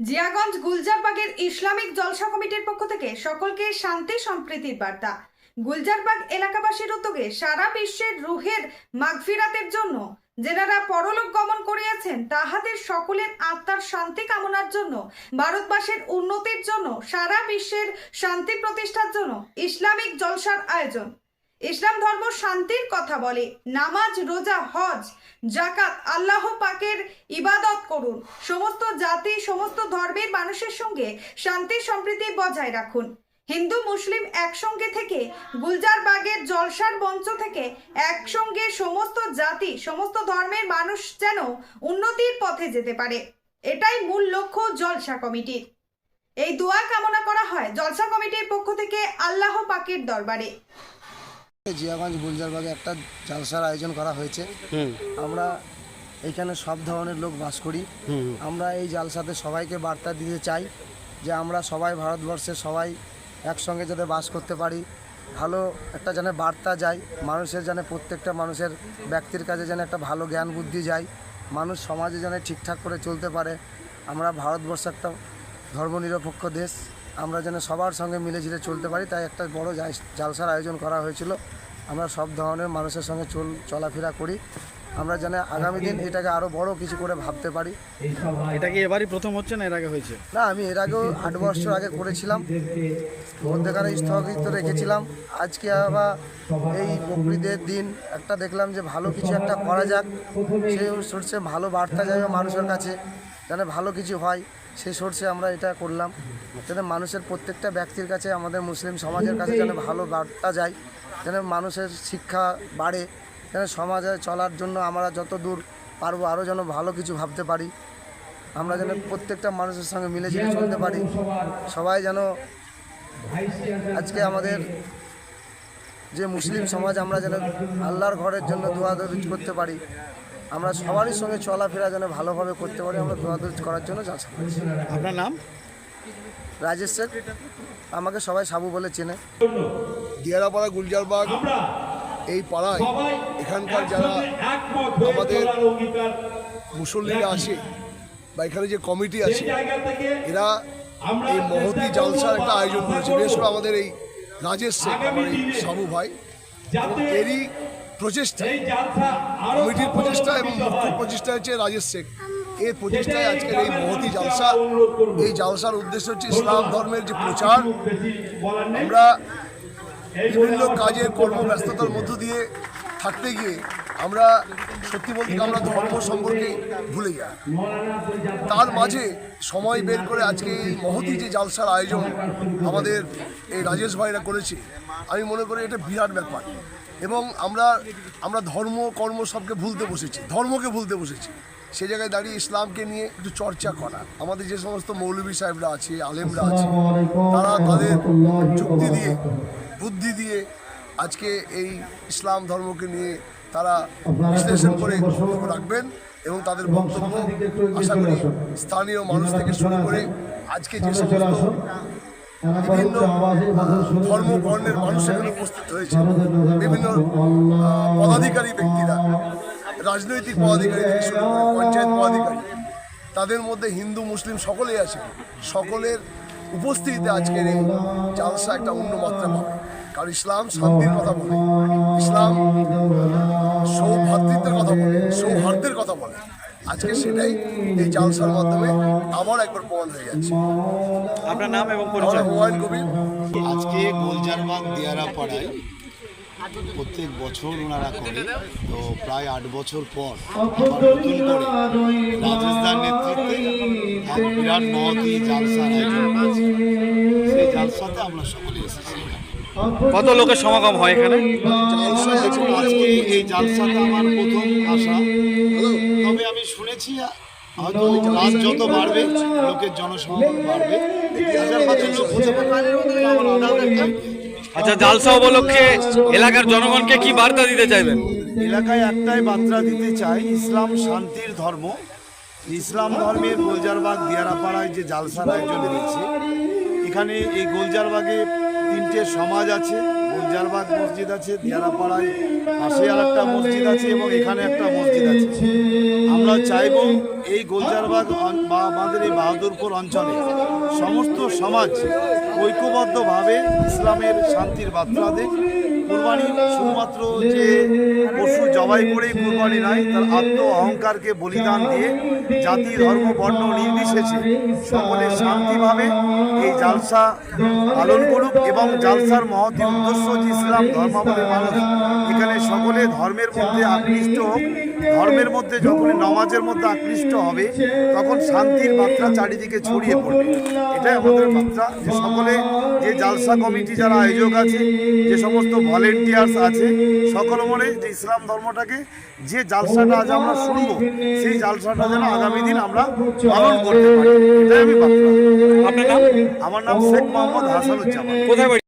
Jiaganj গুলজারবাগের Islamic জলসা কমিটির পক্ষ থেকে সকলকে শান্তি সম্প্রীতির বার্তা। গুলজারবাগ এলাকাবাসীর উদ্যোগে সারা বিশ্বের রুহের মাগফিরাতের জন্য যেনারা পরলোক গমন করিয়াছেন, তাহাদের সকলের আত্মার শান্তি কামনার জন্য, ভারতবাসীর উন্নতির জন্য, সারা বিশ্বের শান্তি প্রতিষ্ঠার জন্য ইসলামিক জলসার আয়োজন। ইসলাম ধর্ম শান্তির কথা বলে। নামাজ, রোজা, হজ জাকাত আল্লাহ পাকের ইবাদত করুন। সমস্ত জাতি, সমস্ত ধর্মের মানুষের সঙ্গে শান্তি সম্প্রীতি বজায় রাখুন। হিন্দু, মুসলিম একসঙ্গে থেকে গুলজারবাগের জলসার মঞ্চ থেকে একসঙ্গে সমস্ত জাতি, সমস্ত ধর্মের মানুষ যেন উন্নতির পথে যেতে পারে। এটাই মূল লক্ষ্য জলসা কমিটির। এই দোয়া কামনা করা হয় জলসা কমিটির পক্ষ থেকে আল্লাহ পাকের দরবারে। জিয়াগঞ্জ গুলজারবাগে একটা জালসার আয়োজন করা হয়েছে। আমরা এখানে সব ধরনের লোক বাস করি। আমরা এই জালসাতে সবাইকে বার্তা দিতে চাই যে আমরা সবাই ভারতবর্ষে সবাই একসঙ্গে যাতে বাস করতে পারি। ভালো একটা যেন বার্তা যায় মানুষের যেন প্রত্যেকটা মানুষের ব্যক্তির কাছে যেন একটা ভালো জ্ঞান বুদ্ধি যায় মানুষ সমাজে যেন ঠিকঠাক করে চলতে পারে। আমরা ভারতবর্ষ একটা ধর্মনিরপেক্ষ দেশ। আমরা যেন সবার সঙ্গে মিলে মিলেঝিলে চলতে পারি তাই একটা বড় জালসার আয়োজন করা হয়েছিল। আমরা সব ধরনের মানুষের সঙ্গে চল চলাফেরা করি। আমরা যেন আগামী দিন এটাকে আরও বড় কিছু করে ভাবতে পারি। এটা কি এবারই প্রথম হচ্ছে না এর আগে হয়েছে? না আমি এর আগেও আট বছর আগে করেছিলাম। মধ্যেখানে স্থগিত রেখেছিলাম। আজকে আবার এই বকরিদের দিন একটা দেখলাম যে ভালো কিছু একটা করা যাক। সেই সোর্সে ভালো বার্তা যাবে মানুষের কাছে যেন ভালো কিছু হয়। সেই সোর্সে আমরা এটা করলাম। যেন মানুষের প্রত্যেকটা ব্যক্তির কাছে আমাদের মুসলিম সমাজের কাছে যেন ভালো বার্তা যায়, যেন মানুষের শিক্ষা বাড়ে, যেন সমাজে চলার জন্য আমরা যত দূর পারব আরও যেন ভালো কিছু ভাবতে পারি। আমরা যেন প্রত্যেকটা মানুষের সঙ্গে মিলেঝিলে চলতে পারি। সবাই যেন আজকে আমাদের যে মুসলিম সমাজ আমরা যেন আল্লাহর ঘরের জন্য দোয়াদরুজ করতে পারি। আমরা সবারই সঙ্গে চলাফেরা যেন ভালোভাবে করতে পারি আমরা দোয়াদরুজ করার জন্য যাচ্ছি আপনার নাম? রাজেশ শেখ। আমাকে সবাই সাবু বলে চেনে। দিয়ারাপাড়া গুলজারবাগ এই পাড়ায় এখানকার যারা আমাদের মুসল্লিরা আসে বা এখানে যে কমিটি আছে এরা এই মহতি জালসার একটা আয়োজন করেছে। বিশেষ করে আমাদের এই রাজেশ শেখ আমার এই সাবু ভাই। এবং এরই প্রচেষ্টা। কমিটির প্রচেষ্টা এবং মুখ্য প্রচেষ্টা হচ্ছে রাজেশ শেখ। এই প্রচেষ্টায় আজকের এই মহতি জালসা। এই জালসার উদ্দেশ্য হচ্ছে ইসলাম ধর্মের যে প্রচার আমরা বিভিন্ন কাজের কর্মব্যস্ততার মধ্য দিয়ে থাকতে গিয়ে আমরা সত্যি বলতে আমরা ধর্ম সম্পর্কে ভুলে যাই। তার মাঝে সময় বের করে আজকে এই মহতি যে জালসার আয়োজন আমাদের এই রাজেশ ভাইরা করেছে, আমি মনে করি এটা বিরাট ব্যাপার। এবং আমরা আমরা ধর্ম, কর্ম সবকে ভুলতে বসেছি, ধর্মকে ভুলতে বসেছি। সে জায়গায় দাঁড়িয়ে ইসলামকে নিয়ে একটু চর্চা করা। আমাদের যে সমস্ত মৌলভী সাহেবরা আছে, আলেমরা আছে, তারা তাদের যুক্তি দিয়ে, বুদ্ধি দিয়ে আজকে এই ইসলাম ধর্মকে নিয়ে তারা বিশ্লেষণ করে বক্তব্য রাখবেন এবং তাদের বক্তব্য আশা করি স্থানীয় মানুষ থেকে শুরু করে আজকে যে সমস্ত বিভিন্ন ধর্ম বর্ণের মানুষ এখানে উপস্থিত হয়েছে বিভিন্ন পদাধিকারী ব্যক্তিরা রাজনৈতিক পদাধিকারী থেকে শুরু করে পঞ্চায়েত পদাধিকারী তাদের মধ্যে হিন্দু মুসলিম সকলেই আছে। সকলের উপস্থিতিতে আজকের এই জালসা একটা অন্য মাত্রা পাবে কারণ ইসলাম? শান্তির কথা বলে। ইসলাম সৌভাতৃত্বের কথা বলে সৌহার্দ্যের কথা বলে। আজকে সেটাই এই জালসার মাধ্যমে আবার একবার প্রমাণ হয়ে যাচ্ছে। আপনার নাম এবং পরিচয়? হুমায়ুন কবির। আজকে গোলজারবাগ দিয়ারা পাড়ায় প্রত্যেক বছর ওনারা করে। তো প্রায় আট বছর পর আবার নতুন করে রাজস্থান নেতৃত্বে এক বিরাট মহতি জালসার আয়োজন করেছে সেই জালসাতে আমরা সকলে এসেছি। কত লোকের সমাগম হয় এখানে? আজকে এই আমার প্রথম আসা তবে আমি শুনেছি হয়তো রাত যত বাড়বে লোকের জনসমাগম বাড়বে। আচ্ছা জালসা উপলক্ষে এলাকার জনগণকে কি বার্তা দিতে চাইবেন? এলাকায় একটাই বার্তা দিতে চাই ইসলাম শান্তির ধর্ম। ইসলাম ধর্মের গোলজারবাগ দিয়ারাপাড়ায় যে জালসার আয়োজন হয়েছে এখানে এই গোলজারবাগে তিনটে সমাজ আছে। গুলজারবাগ মসজিদ আছে, দিয়ারাপাড়ায় পাশে আর একটা মসজিদ আছে এবং এখানে একটা মসজিদ আছে। আমরা চাইব এই গোলজারবাগ বা আমাদের এই বাহাদুরপুর অঞ্চলে সমস্ত সমাজ ঐক্যবদ্ধভাবে ইসলামের শান্তির বার্তা দেয় কুরবানি শুধুমাত্র যে পশু জবাই করেই কুরবানি নয়, তার আত্ম অহংকারকে বলিদান দিয়ে জাতি, ধর্ম, বর্ণ নির্বিশেষে সকলে শান্তিভাবে এই জালসা পালন করুক এবং জালসার মহতি উদ্দেশ্য যে ইসলাম ধর্মাবলী মানুষ। এখানে সকলে ধর্মের মধ্যে আকৃষ্ট হোক। ধর্মের মধ্যে যখন নমাজের মধ্যে আকৃষ্ট হবে তখন শান্তির মাত্রা চারিদিকে ছড়িয়ে পড়বে। এটাই আমাদের মাত্রা যে সকলে যে জালসা কমিটি যারা আয়োজক আছে যে সমস্ত ভলেন্টিয়ার্স আছে সকল মনে যে ইসলাম ধর্মটাকে যে জালসাটা আজ আমরা শুনব সেই জালসাটা যেন আগামী দিন আমরা পালন করতে পারি। এটাই আমি আমার নাম শেখ মোহাম্মদ হাসানুজ্জামান। কোথায়